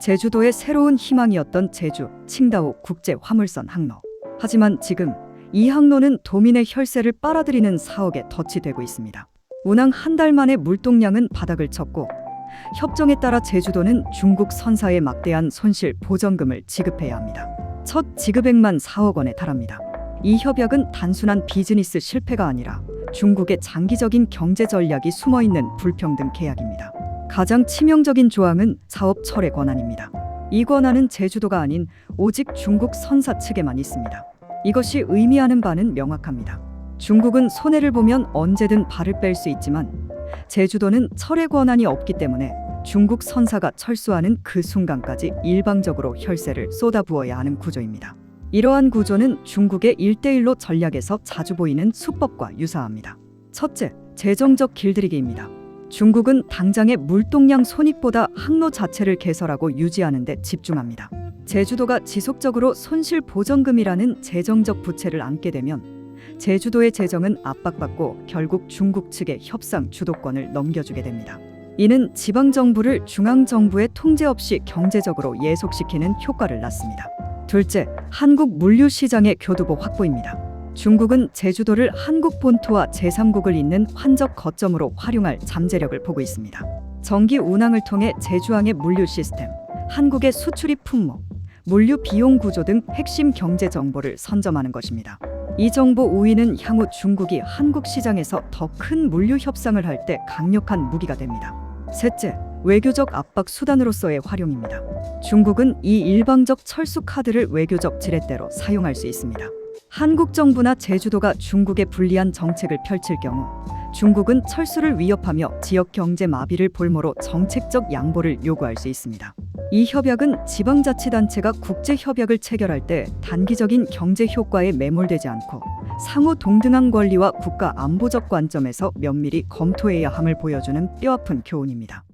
제주도의 새로운 희망이었던 제주 칭다오 국제 화물선 항로. 하지만 지금 이 항로는 도민의 혈세를 빨아들이는 사억에 덫이 되고 있습니다. 운항 한 달 만에 물동량은 바닥을 쳤고 협정에 따라 제주도는 중국 선사에 막대한 손실 보전금을 지급해야 합니다. 첫 지급액만 4억 원에 달합니다. 이 협약은 단순한 비즈니스 실패가 아니라 중국의 장기적인 경제 전략이 숨어 있는 불평등 계약입니다. 가장 치명적인 조항은 사업 철회 권한입니다. 이 권한은 제주도가 아닌 오직 중국 선사 측에만 있습니다. 이것이 의미하는 바는 명확합니다. 중국은 손해를 보면 언제든 발을 뺄 수 있지만 제주도는 철회 권한이 없기 때문에 중국 선사가 철수하는 그 순간까지 일방적으로 혈세를 쏟아부어야 하는 구조입니다. 이러한 구조는 중국의 일대일로 전략에서 자주 보이는 수법과 유사합니다. 첫째, 재정적 길들이기입니다. 중국은 당장의 물동량 손익보다 항로 자체를 개설하고 유지하는 데 집중합니다. 제주도가 지속적으로 손실 보전금이라는 재정적 부채를 안게 되면 제주도의 재정은 압박받고 결국 중국 측의 협상 주도권을 넘겨주게 됩니다. 이는 지방 정부를 중앙 정부의 통제 없이 경제적으로 예속시키는 효과를 낳습니다. 둘째, 한국 물류 시장의 교두보 확보입니다. 중국은 제주도를 한국 본토와 제3국을 잇는 환적 거점으로 활용할 잠재력을 보고 있습니다. 정기 운항을 통해 제주항의 물류 시스템, 한국의 수출입 품목, 물류 비용 구조 등 핵심 경제 정보를 선점하는 것입니다. 이 정보 우위는 향후 중국이 한국 시장에서 더 큰 물류 협상을 할 때 강력한 무기가 됩니다. 셋째, 외교적 압박 수단으로서의 활용입니다. 중국은 이 일방적 철수 카드를 외교적 지렛대로 사용할 수 있습니다. 한국 정부나 제주도가 중국에 불리한 정책을 펼칠 경우 중국은 철수를 위협하며 지역 경제 마비를 볼모로 정책적 양보를 요구할 수 있습니다. 이 협약은 지방자치단체가 국제 협약을 체결할 때 단기적인 경제 효과에 매몰되지 않고 상호 동등한 권리와 국가 안보적 관점에서 면밀히 검토해야 함을 보여주는 뼈아픈 교훈입니다.